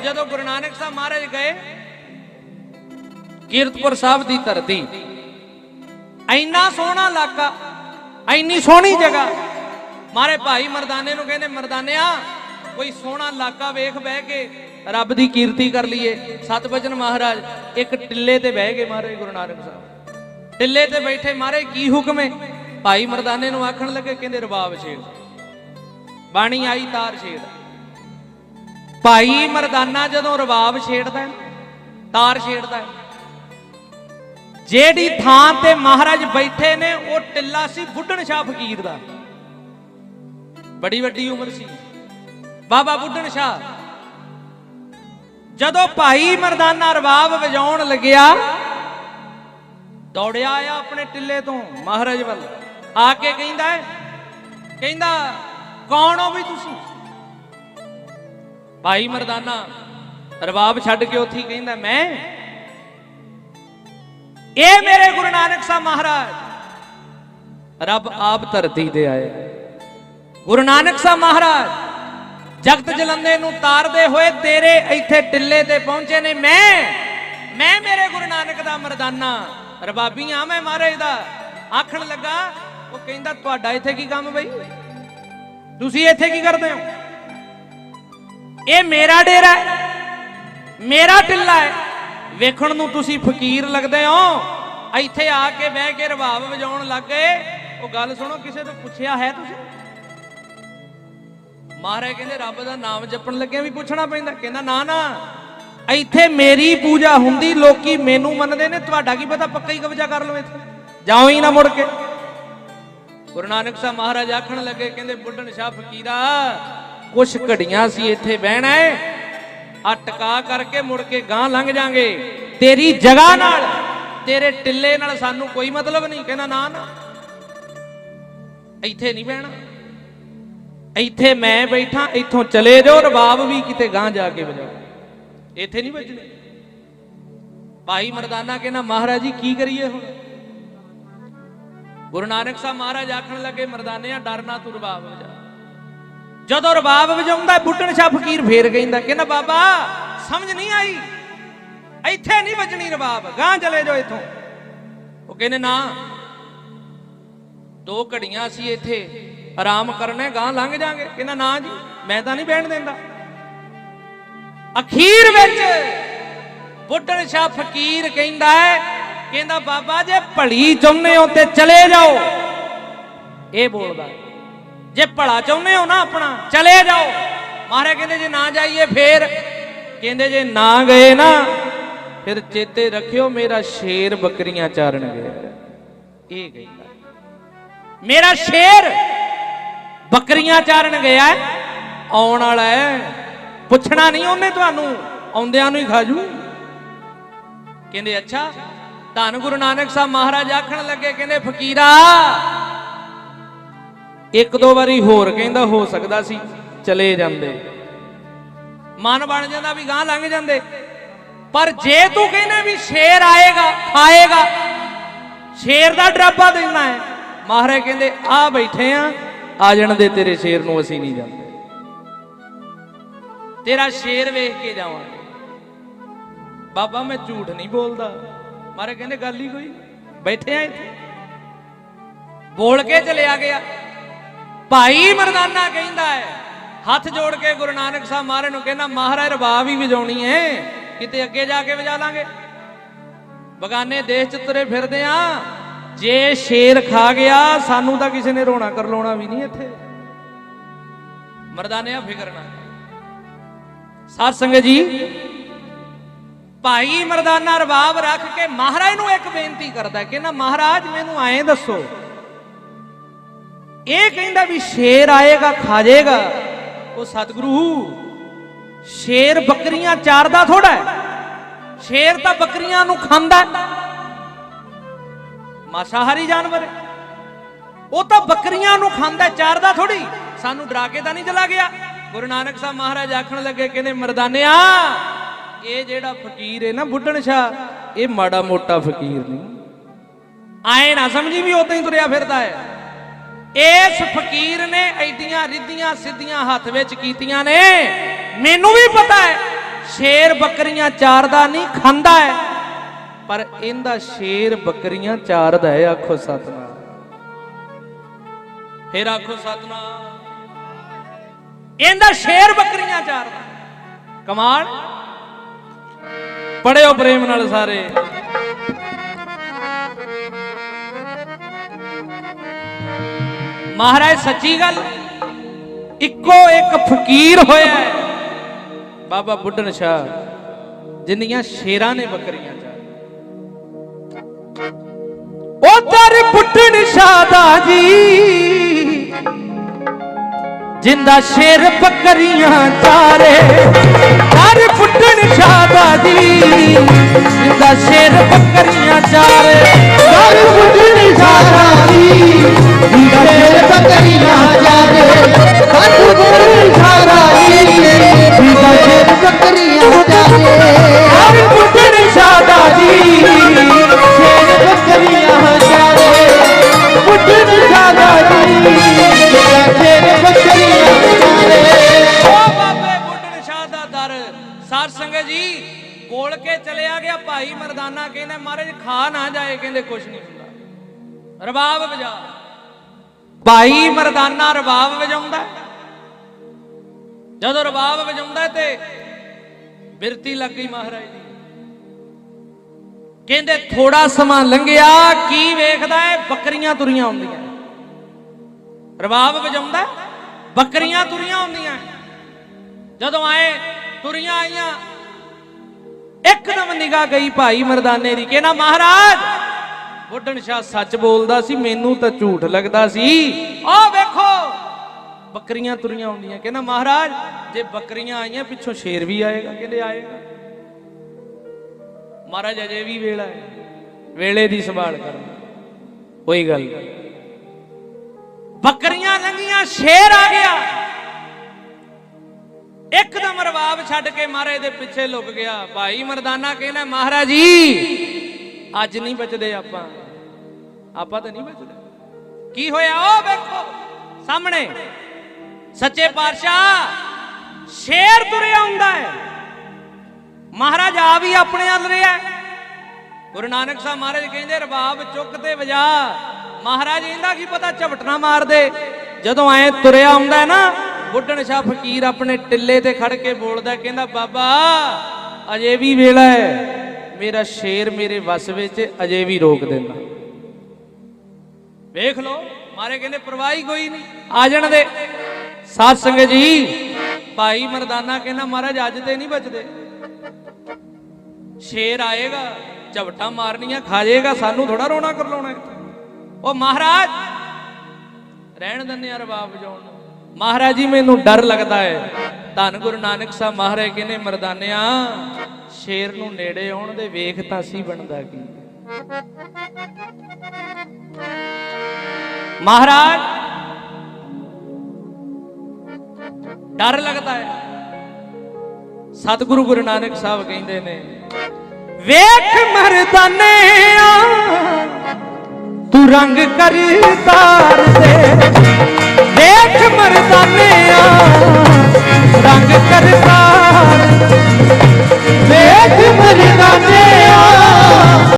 ਉਹ ਜਦੋਂ ਗੁਰੂ ਨਾਨਕ ਸਾਹਿਬ ਮਹਾਰਾਜ ਗਏ, ਕੀਰਤਪੁਰ ਸਾਹਿਬ ਦੀ ਧਰਤੀ। ਇੰਨਾ ਸੋਹਣਾ ਇਲਾਕਾ, ਇੰਨੀ ਸੋਹਣੀ ਜਗ੍ਹਾ। ਮਾਰੇ ਭਾਈ ਮਰਦਾਨੇ ਨੂੰ ਕਹਿੰਦੇ, ਮਰਦਾਨਿਆ, ਕੋਈ ਸੋਹਣਾ ਇਲਾਕਾ ਵੇਖ ਬਹਿ ਕੇ, ਰੱਬ ਦੀ ਕੀਰਤੀ ਕਰ ਲਈਏ। ਸਤਵਚਨ ਮਹਾਰਾਜ ਇੱਕ ਟਿੱਲੇ ਤੇ ਬਹਿ ਗਏ ਮਹਾਰਾਜ ਗੁਰੂ ਨਾਨਕ ਸਾਹਿਬ। ਟਿੱਲੇ ਤੇ ਬੈਠੇ ਮਹਾਰਾਜ ਕੀ ਹੁਕਮ ਹੈ ਭਾਈ ਮਰਦਾਨੇ ਨੂੰ ਆਖਣ ਲੱਗੇ, ਕਹਿੰਦੇ, ਰਬਾਬ ਛੇੜ ਬਾਣੀ ਆਈ, ਤਾਰ ਛੇੜ ਭਾਈ ਮਰਦਾਨਾ ਜਦੋਂ ਰਬਾਬ ਛੇੜਦਾ ਤਾਰ ਛੇੜਦਾ ਜਿਹੜੀ ਥਾਂ ਤੇ ਮਹਾਰਾਜ ਬੈਠੇ ਨੇ, ਉਹ ਟਿੱਲਾ ਸੀ ਬੁੱਢਣ ਸ਼ਾਹ ਫਕੀਰ ਦਾ। ਬੜੀ ਵੱਡੀ ਉਮਰ ਸੀ। ਬਾਬਾ ਬੁੱਢਣ ਸ਼ਾਹ। ਜਦੋਂ ਭਾਈ ਮਰਦਾਨਾ ਰਬਾਬ ਵਜਾਉਣ ਲੱਗਿਆ, ਦੌੜਿਆ ਆ ਆਪਣੇ ਟਿੱਲੇ ਤੋਂ ਮਹਾਰਾਜ ਵੱਲ। ਆ ਕੇ ਕਹਿੰਦਾ ਕਹਿੰਦਾ, ਕੌਣ ਹੋ ਵੀ ਤੁਸੀਂ? ਭਾਈ ਮਰਦਾਨਾ ਰਬਾਬ ਛੱਡ ਕੇ ਉੱਥੇ ਕਹਿੰਦਾ, ਮੈਂ ਇਹ ਮੇਰੇ ਗੁਰੂ ਨਾਨਕ ਸਾਹਿਬ ਮਹਾਰਾਜ, ਰੱਬ ਆਪ ਧਰਤੀ ਤੇ ਆਏ। ਗੁਰੂ ਨਾਨਕ ਸਾਹਿਬ ਮਹਾਰਾਜ, ਜਗਤ ਜਲੰਦੇ ਨੂੰ ਤਾਰਦੇ ਹੋਏ ਤੇਰੇ ਇੱਥੇ ਟਿੱਲੇ ਤੇ ਪਹੁੰਚੇ ਨੇ। ਮੈਂ ਮੈਂ ਮੇਰੇ ਗੁਰੂ ਨਾਨਕ ਦਾ ਮਰਦਾਨਾ। ਰਬਾਬੀ ਆ ਮੈਂ ਮਹਾਰਾਜ ਦਾ। ਆਖਣ ਲੱਗਾ, ਉਹ ਕਹਿੰਦਾ, ਤੁਹਾਡਾ ਇੱਥੇ ਕੀ ਕੰਮ ਬਈ? ਤੁਸੀਂ ਇੱਥੇ ਕੀ ਕਰਦੇ ਹੋ? ਇਹ ਮੇਰਾ ਡੇਰਾ ਹੈ। ਮੇਰਾ ਟਿੱਲਾ ਹੈ। ਵੇਖਣ ਨੂੰ ਤੁਸੀਂ ਫਕੀਰ ਲੱਗਦੇ ਹੋ। ਇੱਥੇ ਆ ਕੇ ਬਹਿ ਕੇ ਰਬਾਬ ਵਜਾਉਣ ਲੱਗ ਗਏ। ਉਹ ਗੱਲ ਸੁਣੋ, ਕਿਸੇ ਤੋਂ ਪੁੱਛਿਆ ਹੈ ਤੁਸੀਂ? ਮਹਾਰਾਜ ਕਹਿੰਦੇ, ਰੱਬ ਦਾ ਨਾਮ ਜਪਣ ਲੱਗਿਆ ਵੀ ਪੁੱਛਣਾ ਪੈਂਦਾ। ਕਹਿੰਦਾ, ਨਾ ਨਾ। ਇੱਥੇ ਮੇਰੀ ਪੂਜਾ ਹੁੰਦੀ, ਲੋਕੀ ਮੈਨੂੰ ਮੰਨਦੇ ਨੇ। ਤੁਹਾਡਾ ਕੀ ਪਤਾ? ਪੱਕਾ ਹੀ ਕਬਜ਼ਾ ਕਰ ਲਓ ਇੱਥੇ। ਜਾਓ ਹੀ ਨਾ ਮੁੜ ਕੇ। ਗੁਰੂ ਨਾਨਕ ਸਾਹਿਬ ਮਹਾਰਾਜ ਆਖਣ ਲੱਗੇ, ਕਹਿੰਦੇ, ਬੁੱਢਣ ਸ਼ਾਹ ਫਕੀਰਾ ਕੁਛ ਘੜੀਆਂ ਸੀ ਇੱਥੇ ਬਹਿਣਾ ਹੈ ਆ ਟਕਾ ਕਰਕੇ ਮੁੜ ਕੇ ਗਾਂ ਲੰਘ ਜਾਾਂਗੇ। ਤੇਰੀ ਜਗ੍ਹਾ ਨਾਲ, ਤੇਰੇ ਟਿੱਲੇ ਨਾਲ ਸਾਨੂੰ ਕੋਈ ਮਤਲਬ ਨਹੀਂ, ਕਹਿੰਦਾ ਨਾ ਨਾ ਇੱਥੇ ਨਹੀਂ ਬਹਿਣਾ। ਇੱਥੇ ਮੈਂ ਬੈਠਾ, ਇੱਥੋਂ ਚਲੇ ਜਾਓ, ਰਬਾਬ ਵੀ ਕਿਤੇ ਗਾਂ ਜਾ ਕੇ ਵਜਾਓ। ਇੱਥੇ ਨਹੀਂ ਵੱਜਣੇ। ਭਾਈ ਮਰਦਾਨਾ ਕਹਿੰਦਾ, ਮਹਾਰਾਜ ਜੀ, ਕੀ ਕਰੀਏ ਹੁਣ? ਗੁਰੂ ਨਾਨਕ ਸਾਹਿਬ ਮਹਾਰਾਜ ਆਖਣ ਲੱਗੇ, ਮਰਦਾਨਿਆ, ਡਰਨਾ ਤੂੰ ਰਬਾਬ ਵਜਾ ਜਦੋਂ ਰਬਾਬ ਵਜਾਉਂਦਾ ਬੁੱਢਣ ਸ਼ਾਹ ਫਕੀਰ ਫੇਰ ਕਹਿੰਦਾ ਕਹਿੰਦਾ ਬਾਬਾ, ਸਮਝ ਨਹੀਂ ਆਈ। ਇੱਥੇ ਨਹੀਂ ਵੱਜਣੀ ਰਬਾਬ ਗਾਂ ਚਲੇ ਜਾਓ ਇੱਥੋਂ। ਉਹ ਕਹਿੰਦੇ, ਨਾ, ਦੋ ਘੜੀਆਂ ਸੀ ਇੱਥੇ ਆਰਾਮ ਕਰਨੇ ਗਾਂ ਲੰਘ ਜਾਾਂਗੇ। ਕਹਿੰਦਾ, ਨਾ ਜੀ, ਮੈਂ ਤਾਂ ਨਹੀਂ ਬਹਿਣ ਦਿੰਦਾ। ਅਖੀਰ ਵਿੱਚ ਬੁੱਢਣ ਸ਼ਾਹ ਫਕੀਰ ਕਹਿੰਦਾ ਹੈ, ਕਹਿੰਦਾ, ਬਾਬਾ, ਜੇ ਭਲੀ ਚਾਹੁੰਦੇ ਹੋ ਤੇ ਚਲੇ ਜਾਓ, ਇਹ ਬੋਲਦਾ ਜੇ ਭਲਾ ਚਾਹੁੰਦੇ ਹੋ ਨਾ ਆਪਣਾ, ਚਲੇ ਜਾਓ। ਮਹਾਰਾਜ ਕਹਿੰਦੇ, ਜੇ ਨਾ ਜਾਈਏ ਫੇਰ। ਕਹਿੰਦੇ, ਜੇ ਨਾ ਗਏ ਨਾ, ਫਿਰ ਚੇਤੇ ਰੱਖਿਓ ਮੇਰਾ ਸ਼ੇਰ ਬੱਕਰੀਆਂ ਚਾਰਨ ਗਿਆ। ਇਹ ਕਹਿੰਦਾ ਮੇਰਾ ਸ਼ੇਰ ਬੱਕਰੀਆਂ ਚਾਰਨ ਗਿਆ। ਆਉਣ ਵਾਲਾ ਹੈ। ਪੁੱਛਣਾ ਨਹੀਂ ਉਹਨੇ ਤੁਹਾਨੂੰ, ਆਉਂਦਿਆਂ ਨੂੰ ਹੀ ਖਾਜੂ ਕਹਿੰਦੇ, ਅੱਛਾ, ਧੰਨ ਗੁਰੂ ਨਾਨਕ ਸਾਹਿਬ ਮਹਾਰਾਜ ਆਖਣ ਲੱਗੇ, ਕਹਿੰਦੇ, ਫਕੀਰਾ ਇੱਕ ਦੋ ਵਾਰੀ ਹੋਰ ਕਹਿੰਦਾ ਹੋ ਸਕਦਾ ਸੀ, ਚਲੇ ਜਾਂਦੇ। ਮਨ ਬਣ ਜਾਂਦਾ ਵੀ ਗਾਂ ਲੰਘ ਜਾਂਦੇ। ਪਰ ਜੇ ਤੂੰ ਕਹਿੰਦੇ ਵੀ ਸ਼ੇਰ ਆਏਗਾ, ਖਾਏਗਾ, ਸ਼ੇਰ ਦਾ ਡਰਾਪਾ ਦੇਣਾ ਹੈ, ਮਹਾਰਾਜ ਕਹਿੰਦੇ, ਆ ਬੈਠੇ ਆ ਆ ਜਾਣ ਦੇ, ਤੇਰੇ ਸ਼ੇਰ ਨੂੰ ਅਸੀਂ ਨਹੀਂ ਜਾਂਦੇ ਤੇਰਾ ਸ਼ੇਰ ਵੇਖ ਕੇ ਜਾਵਾਂਗੇ। ਬਾਬਾ, ਮੈਂ ਝੂਠ ਨਹੀਂ ਬੋਲਦਾ। ਮਹਾਰਾਜ ਕਹਿੰਦੇ, ਗੱਲ ਹੀ ਕੋਈ, ਬੈਠੇ ਆ ਇੱਥੇ। ਬੋਲ ਕੇ ਚਲਿਆ ਗਿਆ। ਭਾਈ ਮਰਦਾਨਾ ਕਹਿੰਦਾ ਹੈ, ਹੱਥ ਜੋੜ ਕੇ ਗੁਰੂ ਨਾਨਕ ਸਾਹਿਬ ਮਹਾਰਾਜ ਨੂੰ ਕਹਿੰਦਾ, ਮਹਾਰਾਜ ਰਬਾਬ ਹੀ ਵਜਾਉਣੀ ਹੈ, ਕਿਤੇ ਅੱਗੇ ਜਾ ਕੇ ਵਜਾ ਲਾਂਗੇ। ਬਗਾਨੇ ਦੇਸ਼ ਚ ਤੁਰੇ ਫਿਰਦੇ ਆ, ਜੇ ਸ਼ੇਰ ਖਾ ਗਿਆ, ਸਾਨੂੰ ਤਾਂ ਕਿਸੇ ਨੇ ਰੋਣਾ ਕਰ ਲਾਉਣਾ ਵੀ ਨਹੀਂ ਇੱਥੇ। ਮਰਦਾਨਿਆ ਫਿਕਰ ਨਾ ਸਾਧ ਸੰਗਤ ਜੀ, ਭਾਈ ਮਰਦਾਨਾ ਰਬਾਬ ਰੱਖ ਕੇ ਮਹਾਰਾਜ ਨੂੰ ਇੱਕ ਬੇਨਤੀ ਕਰਦਾ ਕਿ ਨਾ ਮਹਾਰਾਜ ਮੈਨੂੰ ਐਂ ਦੱਸੋ ਇਹ ਕਹਿੰਦਾ ਵੀ ਸ਼ੇਰ ਆਏਗਾ, ਖਾ ਜਾਏਗਾ। ਉਹ ਸਤਿਗੁਰੂ, ਸ਼ੇਰ ਬੱਕਰੀਆਂ ਚਾਰਦਾ ਥੋੜਾ ਹੈ। ਸ਼ੇਰ ਤਾਂ ਬੱਕਰੀਆਂ ਨੂੰ ਖਾਂਦਾ ਮਾਸਾਹਾਰੀ ਜਾਨਵਰ ਉਹ ਤਾਂ ਬੱਕਰੀਆਂ ਨੂੰ ਖਾਂਦਾ ਚਾਰਦਾ ਥੋੜੀ ਸਾਨੂੰ ਡਰਾ ਕੇ ਤਾਂ ਨਹੀਂ ਚਲਾ ਗਿਆ। ਗੁਰੂ ਨਾਨਕ ਸਾਹਿਬ ਮਹਾਰਾਜ ਆਖਣ ਲੱਗੇ, ਕਹਿੰਦੇ, ਮਰਦਾਨਿਆ, ਇਹ ਜਿਹੜਾ ਫਕੀਰ ਹੈ ਨਾ ਬੁੱਢਣ ਸ਼ਾਹ, ਇਹ ਮਾੜਾ ਮੋਟਾ ਫਕੀਰ ਨਹੀਂ। ਆਏ ਨਾ ਸਮਝੀ ਵੀ ਉਦਾਂ ਹੀ ਤੁਰਿਆ ਫਿਰਦਾ ਹੈ। ਇਸ ਫਕੀਰ ਨੇ ਐਡੀਆਂ ਰਿੱਧੀਆਂ ਸਿੱਧੀਆਂ ਹੱਥ ਵਿੱਚ ਕੀਤੀਆਂ ਨੇ। ਮੈਨੂੰ ਵੀ ਪਤਾ ਹੈ, ਸ਼ੇਰ ਬੱਕਰੀਆਂ ਚਾਰਦਾ ਨਹੀਂ, ਖਾਂਦਾ ਹੈ। ਪਰ ਇਹਦਾ ਸ਼ੇਰ ਬੱਕਰੀਆਂ ਚਾਰਦਾ ਹੈ, ਆਖੋ ਸਤਨਾਮ। ਫਿਰ ਆਖੋ ਸਤਨਾਮ। ਇਹਦਾ ਸ਼ੇਰ ਬੱਕਰੀਆਂ ਚਾਰਦਾ। ਕਮਾਲ। ਪੜਿਓ ਪ੍ਰੇਮ ਨਾਲ ਸਾਰੇ। ਮਹਾਰਾਜ, ਸੱਚੀ ਗੱਲ, ਇੱਕੋ ਇੱਕ ਫਕੀਰ ਹੋਇਆ ਹੈ। ਬਾਬਾ ਬੁੱਢਨ ਸ਼ਾਹ, ਜਿੰਨੀਆਂ ਸ਼ੇਰਾਂ ਨੇ ਬੱਕਰੀਆਂ ਚਾਰ ਉਧਰ ਬੁੱਢਣ ਸ਼ਾਹ ਦਾ ਜੀ, ਜਿੰਦਾ ਸ਼ੇਰ ਬੱਕਰੀਆਂ ਚਾਰੇ। ਦਰ ਬੁੱਢਣ ਸ਼ਾਹ ਦਾ ਜੀ। ਰਬਾਬ ਵਜਾ। ਭਾਈ ਮਰਦਾਨਾ ਰਬਾਬ ਵਜਾਉਂਦਾ ਜਦੋਂ ਰਬਾਬ ਵਜਾਉਂਦਾ ਤੇ ਬਿਰਤੀ ਲੱਗ ਗਈ ਮਹਾਰਾਜ ਦੀ। ਕਹਿੰਦੇ ਥੋੜਾ ਸਮਾਂ ਲੰਘਿਆ, ਕੀ ਵੇਖਦਾ ਹੈ? ਬੱਕਰੀਆਂ ਤੁਰੀਆਂ ਆਉਂਦੀਆਂ ਰਬਾਬ ਵਜਾਉਂਦਾ ਬੱਕਰੀਆਂ ਤੁਰੀਆਂ ਆਉਂਦੀਆਂ ਜਦੋਂ ਆਏ, ਤੁਰੀਆਂ ਆਈਆਂ। ਇੱਕਦਮ ਨਿਗਾਹ ਗਈ ਭਾਈ ਮਰਦਾਨੇ ਦੀ, ਕਹਿੰਦਾ, ਮਹਾਰਾਜ ਬੁੱਢਣ ਸ਼ਾਹ ਸੱਚ ਬੋਲਦਾ ਸੀ, ਮੈਨੂੰ ਤਾਂ ਝੂਠ ਲੱਗਦਾ ਸੀ। ਆਹ ਵੇਖੋ, ਬੱਕਰੀਆਂ ਤੁਰੀਆਂ ਆਉਂਦੀਆਂ। ਕਹਿੰਦਾ, ਮਹਾਰਾਜ, ਜੇ ਬੱਕਰੀਆਂ ਆਈਆਂ, ਪਿੱਛੋਂ ਸ਼ੇਰ ਵੀ ਆਏਗਾ, ਕਹਿੰਦੇ ਆਏਗਾ? ਮਹਾਰਾਜ, ਅਜੇ ਵੀ ਵੇਲਾ ਹੈ। ਵੇਲੇ ਦੀ ਸੰਭਾਲ ਕਰਨਾ। ਕੋਈ ਗੱਲ। ਨਹੀਂ ਬੱਕਰੀਆਂ ਲੰਗੀਆਂ ਸ਼ੇਰ ਆ ਗਿਆ। ਇੱਕਦਮ ਰਵਾਬ ਛੱਡ ਕੇ ਮਹਾਰਾਜ ਦੇ ਪਿੱਛੇ ਲੁਕ ਗਿਆ। ਭਾਈ ਮਰਦਾਨਾ ਕਹਿੰਦਾ, ਮਹਾਰਾਜ ਜੀ ਅੱਜ ਨਹੀਂ ਬਚਦੇ ਆਪਾਂ। ਆਪਾਂ ਤਾਂ ਨਹੀਂ ਬਚਦੇ। ਕੀ ਹੋਇਆ? ਉਹ ਵੇਖੋ, ਸਾਹਮਣੇ। ਸੱਚੇ ਪਾਤਸ਼ਾਹ ਸ਼ੇਰ ਤੁਰਿਆ ਹੁੰਦਾ ਹੈ। ਮਹਾਰਾਜ ਆ ਵੀ ਆਪਣੇ ਵੱਲ ਰਿਹਾ ਗੁਰੂ ਨਾਨਕ ਸਾਹਿਬ ਮਹਾਰਾਜ ਕਹਿੰਦੇ, ਰਬਾਬ ਚੁੱਕ ਤੇ ਵਜਾ। ਮਹਾਰਾਜ ਇਹਦਾ ਕੀ ਪਤਾ ਝਵਟਣਾ ਮਾਰਦੇ? ਜਦੋਂ ਐ ਤੁਰਿਆ ਆਉਂਦਾ ਨਾ, ਬੁੱਢਣ ਸ਼ਾਹ ਫਕੀਰ ਆਪਣੇ ਟਿੱਲੇ ਤੇ ਖੜ ਕੇ ਬੋਲਦਾ ਕਹਿੰਦਾ, ਬਾਬਾ, ਅਜੇ ਵੀ ਵੇਲਾ ਹੈ। ਮੇਰਾ ਸ਼ੇਰ ਮੇਰੇ ਵਸ ਵਿੱਚ ਅਜੇ ਵੀ ਰੋਕ ਦੇਣਾ ਵੇਖ ਲਓ, ਮਾਰੇ ਕਹਿੰਦੇ ਪਰਵਾਹੀ ਕੋਈ ਨਹੀਂ। ਆ ਜਾਣ ਦੇ। ਸਾਧ ਸੰਗਤ ਜੀ, ਭਾਈ ਮਰਦਾਨਾ ਕਹਿੰਦਾ, ਮਹਾਰਾਜ, ਅੱਜ ਤੇ ਨਹੀਂ ਬਚਦੇ। ਸ਼ੇਰ ਆਏਗਾ ਝਵਟਾ ਮਾਰਨੀਆਂ, ਖਾ ਜਾਏਗਾ, ਸਾਨੂੰ ਥੋੜਾ ਰੋਣਾ ਕਰ ਲਾਉਣਾ ਉਹ ਮਹਾਰਾਜ, ਰਹਿਣ ਦਿੰਦੇ ਆ ਰਬਾਬ ਵਜਾਉਣ ਮਹਾਰਾਜ ਜੀ, ਮੈਨੂੰ ਡਰ ਲੱਗਦਾ ਹੈ। ਧੰਨ ਗੁਰੂ ਨਾਨਕ ਸਾਹਿਬ ਮਹਾਰਾਜ ਕਹਿੰਦੇ, ਮਰਦਾਨਿਆ, ਸ਼ੇਰ ਨੂੰ ਨੇੜੇ ਆਉਣ ਦੇ ਵੇਖ ਤਾਂ ਸੀ ਬਣਦਾ ਕੀ? ਮਹਾਰਾਜ, ਡਰ ਲੱਗਦਾ ਹੈ। ਸਤਿਗੁਰੂ ਗੁਰੂ ਨਾਨਕ ਸਾਹਿਬ ਕਹਿੰਦੇ ਨੇ, ਵੇਖ ਮਰਦਾਨਿਆ, ਤੂੰ ਰੰਗ ਕਰ ਤਾਰ ਦੇ ਵੇਖ ਮਰਦਾਨਿਆ रंग करता